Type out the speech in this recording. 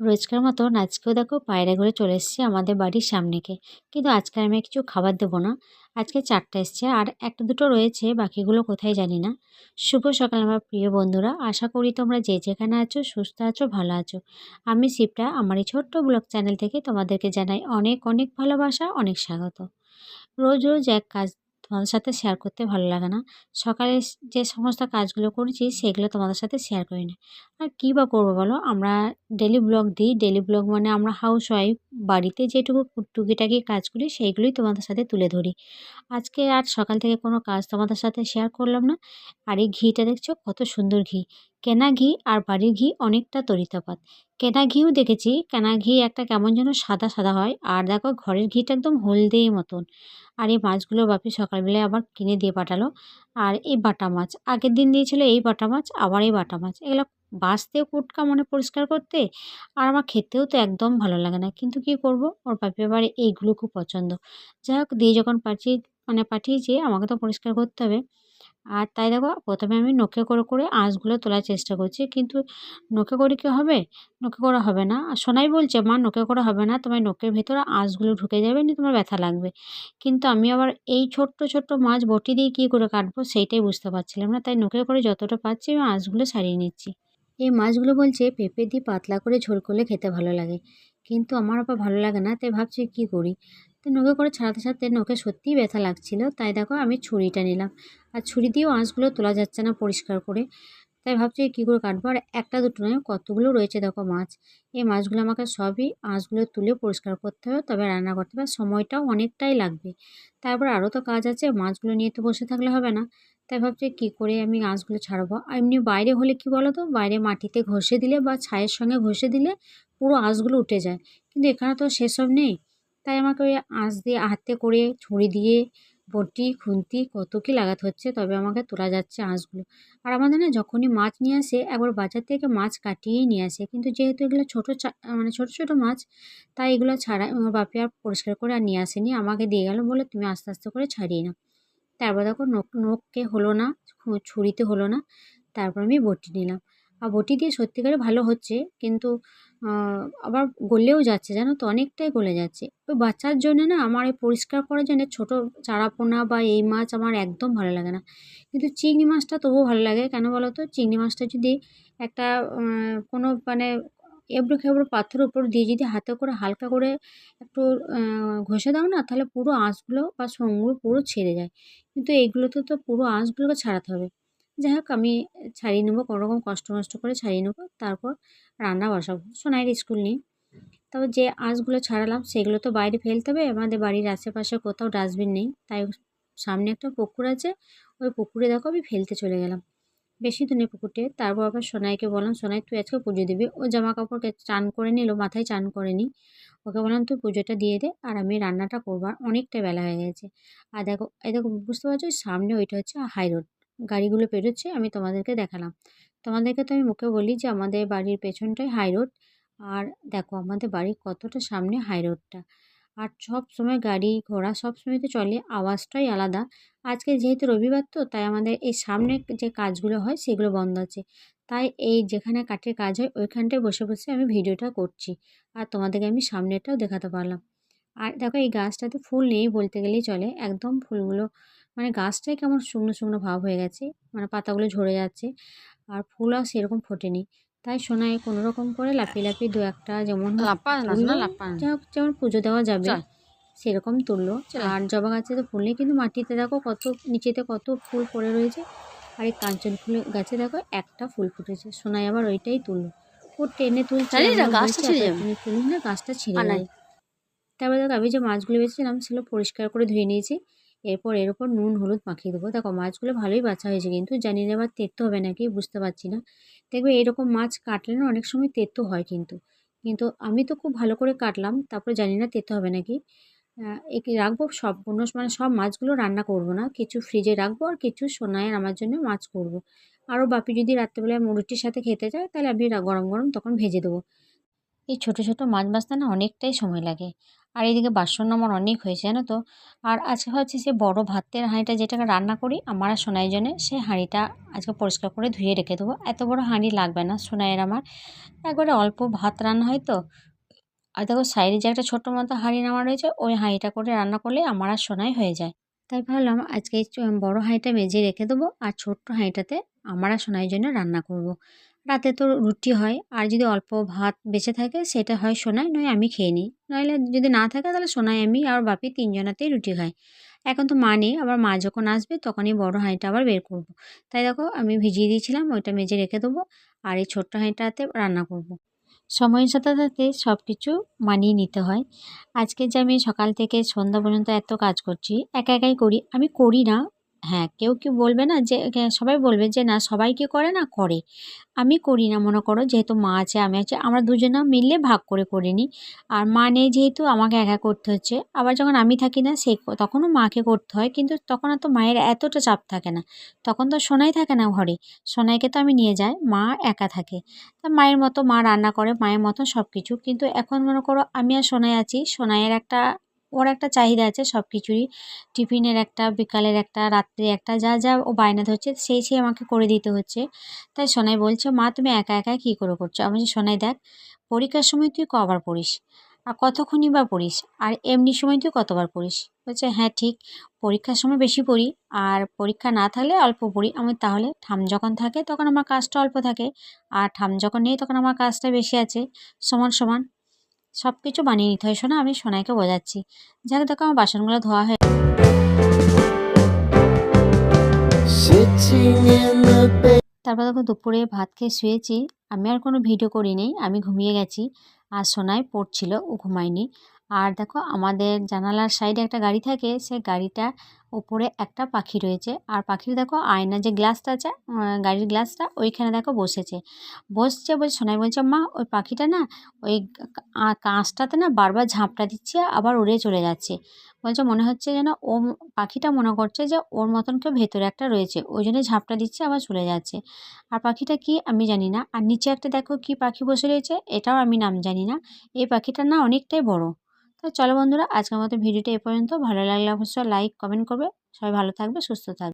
রোজকার মতো আজকেও দেখো পায়রা ঘুরে চলে এসেছে আমাদের বাড়ির সামনেকে। কিন্তু আজকে আমি কিছু খাবার দেবো না। আজকে চারটা এসছে আর একটা দুটো রয়েছে, বাকিগুলো কোথায় জানি না। শুভ সকাল আমার প্রিয় বন্ধুরা। আশা করি তোমরা যে যেখানে আছো, সুস্থ আছো, ভালো আছো। আমি শিবটা আমার এই ছোট্ট ব্লগ চ্যানেল থেকে তোমাদেরকে জানাই অনেক অনেক ভালোবাসা, অনেক স্বাগত। রোজ রোজ এক কাজ তোমাদের সাথে শেয়ার করতে ভালো লাগে না। সকালে যে সমস্ত কাজগুলো করেছি, সেগুলো তোমাদের সাথে শেয়ার করি না। আর কী বা করব বলো? আমরা ডেলি ব্লগ দিই। ডেলি ব্লগ মানে আমরা হাউস ওয়াইফ বাড়িতে যেটুকু টুকিটাকি কাজ করি, সেইগুলোই তোমাদের সাথে তুলে ধরি। আজকে আর সকাল থেকে কোনো কাজ তোমাদের সাথে শেয়ার করলাম না। আর এই ঘিটা দেখছ, কত সুন্দর ঘি। কেনা ঘি আর বাড়ির ঘি অনেকটা তরিতফাত কেনা ঘিও দেখেছি। কেনা ঘি একটা কেমন যেন সাদা সাদা হয়। আর দেখো, ঘরের ঘিটা একদম হলদে মতন। আর এই মাছগুলো বাপি সকালবেলায় আবার কিনে দিয়ে পাঠালো। আর এই বাটা মাছ, আগের দিন দিয়েছিল এই বাটা মাছ, আবার এই বাটা মাছ। এগুলো বাঁচতেও কুটকা মনে পরিষ্কার করতে আর আমার খেতেও তো একদম ভালো লাগে না। কিন্তু কি করব? ওর বাপি আবার এইগুলো খুব পছন্দ। যাই হোক, দিয়ে যখন পাঠিয়ে মানে পাঠিয়েছি, আমাকে তো পরিষ্কার করতে হবে। আর তাই দেখো, প্রথমে আমি নোকে করে করে আঁশগুলো তোলার চেষ্টা করছি। কিন্তু নোকে করে কি হবে? নোকে করা হবে না। সোনাই বলছে, মা নোকে করা হবে না। তোমার নোকের ভেতরে আঁশগুলো ঢুকে যাবে নি তোমার ব্যথা লাগবে। কিন্তু আমি আবার এই ছোট্ট ছোট্ট মাছ বটি দিয়ে কী করে কাটবো সেইটাই বুঝতে পারছিলাম না। তাই নোকে করে যতটা পাচ্ছি আমি আঁশগুলো ছাড়িয়ে নিচ্ছি। এই মাছগুলো বলছে, পেঁপে দিয়ে পাতলা করে ঝোল করলে খেতে ভালো লাগে। কিন্তু আমার আবার ভালো লাগে না। তাই ভাবছি কী করি? তো নৌকে করে ছাড়াতে ছাড়াতে নৌকে সত্যিই ব্যথা লাগছিল। তাই দেখো আমি ছুরিটা নিলাম। আর ছুরি দিয়েও আঁশগুলো তোলা যাচ্ছে না পরিষ্কার করে। তাই ভাবছি কী করে কাটবো? আর একটা দুটো নয়, কতগুলো রয়েছে দেখো মাছ। এই মাছগুলো আমাকে সবই আঁশগুলো তুলে পরিষ্কার করতে হবে, তবে রান্না করতে হবে। সময়টাও অনেকটাই লাগবে। তারপর আরও তো কাজ আছে, মাছগুলো নিয়ে তো বসে থাকলে হবে না। তাই ভাবছি কী করে আমি আঁশগুলো ছাড়বো? এমনি বাইরে হলে কি বলো তো? বাইরে মাটিতে ঘষে দিলে বা ছায়ের সঙ্গে ঘষে দিলে পুরো আঁশগুলো উঠে যায়। কিন্তু এখানে তো সেসব নেই। তাই আমাকে ওই আঁশ দিয়ে হাতে করে ছুরি দিয়ে, বটি, খুন্তি কত কী লাগাতে হচ্ছে তবে আমাকে তোলা যাচ্ছে আঁশগুলো। আর আমাদের না যখনই মাছ নিয়ে আসে, একবার বাজার থেকে মাছ কাটিয়েই নিয়ে আসে। কিন্তু যেহেতু এগুলো ছোটো মানে ছোটো ছোটো মাছ, তাই এগুলো ছাড়া আমার বাপি আর পরিষ্কার করে আর নিয়ে আসেনি। আমাকে দিয়ে গেল বলে, তুমি আস্তে আস্তে করে ছাড়িয়ে নাও। তারপর দেখো নখ, নখকে হলো না ছুরিতে হলো না। তারপর আমি বটি নিলাম। আর বটি দিয়ে সত্যিকারে ভালো হচ্ছে, কিন্তু আবার গলেও যাচ্ছে, জানো তো? অনেকটাই গলে যাচ্ছে। ওই বাচ্চার জন্য না আমার এই পরিষ্কার করার জন্য ছোটো চারাপোনা বা এই মাছ আমার একদম ভালো লাগে না। কিন্তু চিংড়ি মাছটা তবুও ভালো লাগে। কেন বলো তো? চিংড়ি মাছটা যদি একটা কোনো মানে এবড়ো খেবড়ো পাথরের উপর দিয়ে যদি হাতে করে হালকা করে একটু ঘষে দাও না, তাহলে পুরো আঁশগুলো বা সোঙগুলো পুরো ছেড়ে যায়। কিন্তু এইগুলোতে তো পুরো আঁশগুলোকে ছাড়াতে হবে। যাই হোক, আমি ছাড়িয়ে নেব, কোনো রকম কষ্ট মষ্ট করে ছাড়িয়ে নেব, তারপর রান্না বসাবো। সোনাইয়ের স্কুল নেই। তবে যে আঁশগুলো ছাড়ালাম, সেগুলো তো বাইরে ফেলতে হবে, আমাদের বাড়ির আশেপাশে কোথাও ডাস্টবিন নেই। তাই সামনে একটা পুকুর আছে, ওই পুকুরে দেখো আমি ফেলতে চলে গেলাম। বেশি তো নেই পুকুরটে। তারপর আবার সোনাইকে বললাম, সোনাই, তুই আজকে পুজো দিবি? ও জামা কাপড়কে চান করে নিল, মাথায় চান করে নি। ওকে বললাম, তুই পুজোটা দিয়ে দে আর আমি রান্নাটা করব। আর অনেকটা বেলা হয়ে গেছে। আর দেখো, এই দেখো, বুঝতে পারছ? সামনে ওইটা হচ্ছে হাই রোড। গাড়িগুলো পেরোচ্ছে, আমি তোমাদেরকে দেখালাম। তোমাদেরকে তো আমি মুখে বলি যে আমাদের বাড়ির পেছনটাই হাই রোড। আর দেখো, আমাদের বাড়ির কতটা সামনে হাই রোডটা। আর সব সময় গাড়ি ঘোড়া সব সময় তো চলে, আওয়াজটাই আলাদা। আজকে যেহেতু রবিবার তো, তাই আমাদের এই সামনে যে কাজগুলো হয়, সেগুলো বন্ধ আছে। তাই এই যেখানে কাঠের কাজ হয়, ওইখানটায় বসে বসে আমি ভিডিওটা করছি। আর তোমাদেরকে আমি সামনেটাও দেখাতে পারলাম। আর দেখো, এই গাছটাতে ফুল নেই বলতে গেলেই চলে। একদম ফুলগুলো মানে গাছটাই কেমন শুকনো শুকনো ভাব হয়ে গেছে মানে পাতাগুলো ঝরে যাচ্ছে আর ফুলও সেরকম ফোটেনি। তাই সোনায় কোনো রকম করে লাফিয়ে লাফিয়ে দু একটা যেমন যেমন পুজো দেওয়া যাবে সেরকম তুললো আর জবা গাছে তো ফুল নেই কিন্তু মাটিতে দেখো কত নিচেতে কত ফুল পড়ে রয়েছে। আর এই কাঞ্চন ফুল গাছে দেখো একটা ফুল ফুটেছে সোনাই আবার ওইটাই তুললো ও টেনে তুলছে গাছটা ছিঁড়ে নেয় তারপরে দেখো আমি যে মাছগুলো বেছেছিলাম সেগুলো পরিষ্কার করে ধুয়ে নিয়েছি। এরপর এর ওপর নুন, হলুদ মাখিয়ে দেবো। দেখো, মাছগুলো ভালোই বাছা হয়েছে কিন্তু জানি না এবার তেতো হবে নাকি, বুঝতে পারছি না। দেখবে এরকম মাছ কাটলে না অনেক সময় তেতো হয় কিন্তু। কিন্তু আমি তো খুব ভালো করে কাটলাম, তারপরে জানি না তেতো হবে নাকি। একে রাখব সম্পূর্ণ মানে সব মাছগুলো রান্না করব না। কিছু ফ্রিজে রাখব আর কিছু সোনায় আমার জন্য মাছ করব। আরও বাপি যদি রাত্রেবেলায় মুরুটির সাথে খেতে চায়, তাহলে আমি গরম গরম তখন ভেজে দেবো। এই ছোট ছোট মাছ ভাজতে না অনেকটাই সময় লাগে। আর এদিকে বাসন আমার অনেক হয়েছে, জানো তো? আর আজকে ভাবছি সে বড় ভাতের হাঁড়িটা যেটাকে রান্না করি, আমার আর সোনাইয়ের জন্য সেই হাঁড়িটা আজকে পরিষ্কার করে ধুয়ে রেখে দেবো। এত বড় হাঁড়ি লাগবে না সোনাইয়ের আমার। একবারে অল্প ভাত রান্না হয় তো। আর দেখো সাইডে যে একটা ছোট্ট মতো হাঁড়ি নামা রয়েছে, ওই হাঁড়িটা করে রান্না করলে আমার আর সোনাই হয়ে যায়। তাই ভাবলাম আজকে বড় হাঁড়িটা মেজে রেখে দেবো, আর ছোট্ট হাঁড়িটাতে আমার আর সোনাইয়ের জন্য রান্না করব। রাতে তো রুটি হয়। আর যদি অল্প ভাত বেঁচে থাকে, সেটা হয় সোনাই নয় আমি খেয়ে নিই। নইলে যদি না থাকে, তাহলে সোনাই আমি আর বাপি তিনজনাতেই রুটি খাই। এখন তো মা নেই, আবার মা যখন আসবে, তখনই বড় হাঁড়িটা আবার বের করব। তাই দেখো, আমি ভিজিয়ে দিয়েছিলাম, ওইটা মেজে রেখে দেবো, আর এই ছোট্ট হাঁড়িটাতে রান্না করব। সময়ের সাথে সাথে সব কিছু মানিয়ে নিতে হয়। আজকে যে আমি সকাল থেকে সন্ধ্যা পর্যন্ত এত কাজ করছি, একা একাই করি, আমি করি না। হ্যাঁ কেউ কি বলবে না যে সবাই বলবে যে, না, সবাই কি করে না করে? আমি করি না, মনে করো, যেহেতু মা আছে, আমি আছে, আমরা দুজনা মিললে ভাগ করে করে নিই। আর মা নেই যেহেতু, আমাকে একা করতে হচ্ছে। আবার যখন আমি থাকি না, সে তখনও মাকে করতে হয়, কিন্তু তখন আর তো মায়ের এতটা চাপ থাকে না। তখন তো সোনাই থাকে না ঘরে। সোনাইকে তো আমি নিয়ে যাই, মা একা থাকে। তা মায়ের মতো মা রান্না করে, মায়ের মতো সব কিছু কিন্তু এখন মনে করো, আমি আর সোনাই আছি, সোনাইয়ের একটা ওর একটা চাহিদা আছে সব কিছুরই টিফিনের একটা, বিকালের একটা, রাত্রে একটা, যা যা ও বায়না ধরছে, সেই সেই আমাকে করে দিতে হচ্ছে। তাই সোনাই বলছে, মা, তুমি একা একা কী করে করছ? আমি সোনাই, দেখ, পরীক্ষার সময় তুই কবার পড়িস, আর কতক্ষণই বা পড়িস, আর এমনি সময় তুই কতবার পড়িস? বলছে হ্যাঁ ঠিক, পরীক্ষার সময় বেশি পড়ি, আর পরীক্ষা না থাকলে অল্প পড়ি। আমি তাহলে ঠাম যখন থাকে তখন আমার কাজটা অল্প থাকে, আর ঠাম যখন নেই তখন আমার কাজটা বেশি আছে, সমান সমান। সব কিছু বানিয়ে নিতে হয়। শোনা, আমি সোনাইকে বোঝাচ্ছি। যাক, দেখো, আমার বাসনগুলো ধোয়া হয়ে. তারপর দেখো, দুপুরে ভাত খেয়ে শুয়েছি। আমি আর কোনো ভিডিও করি নি আমি ঘুমিয়ে গেছি। আর সোনাই পড়ছিল, ও ঘুমায়নি। আর দেখো, আমাদের জানালার সাইডে একটা গাড়ি থাকে সে গাড়িটা উপরে একটা পাখি রয়েছে। আর পাখির দেখো আয়না যে গ্লাসটা আছে গাড়ির গ্লাসটা, ওইখানে দেখো বসেছে। বসছে বলছে, সোনাই বলছে, মা, ওই পাখিটা না, ওই কাঁচটাতে না বারবার ঝাঁপটা দিচ্ছে, আবার উড়ে চলে যাচ্ছে। বলছে, মনে হচ্ছে যেন ও পাখিটা মনে করছে যে ওর মতন কেউ ভেতরে একটা রয়েছে। ওই জন্য ঝাঁপটা দিচ্ছে, আবার চলে যাচ্ছে। আর পাখিটা কি আমি জানি না। আর নিচে একটা দেখো কি পাখি বসে রয়েছে, এটাও আমি নাম জানি না। এই পাখিটার না অনেকটাই বড়। তো চলো বন্ধুরা, আজকের মতো ভিডিওটা এ পর্যন্ত। ভালো লাগলে অবশ্যই লাইক কমেন্ট করবে। সবাই ভালো থাকবে, সুস্থ থাকবে।